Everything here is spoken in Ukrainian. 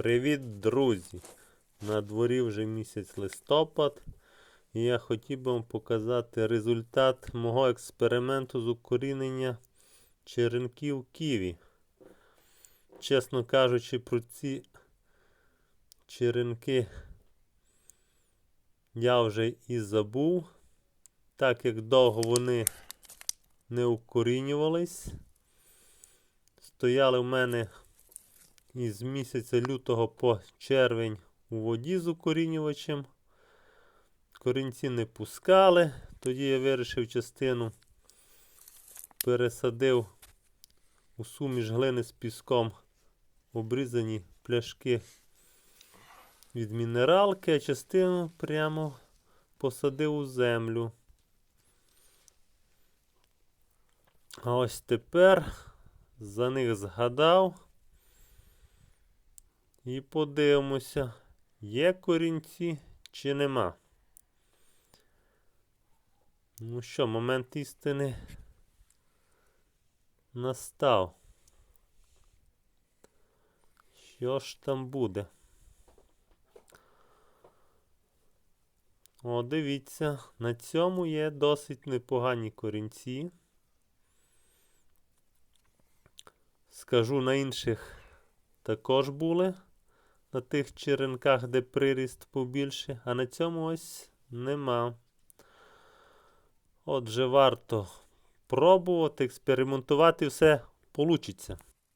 Привіт, друзі! На дворі вже місяць листопад. І я хотів би вам показати результат мого експерименту з укорінення черенків ківі. Чесно кажучи, про ці черенки я вже і забув, так як довго вони не укорінювались. Стояли в мене із місяця лютого по червень у воді з укорінювачем. Корінці не пускали. Тоді я вирішив частину пересадив у суміш глини з піском обрізані пляшки від мінералки, а частину прямо посадив у землю. А ось тепер за них згадав. І подивимося, є корінці чи нема. Ну що, момент істини настав. Що ж там буде? О, дивіться, на цьому є досить непогані корінці. Скажу, на інших також були. На тих черенках, де приріст побільше, а на цьому ось нема. Отже, варто пробувати, експериментувати, все получиться.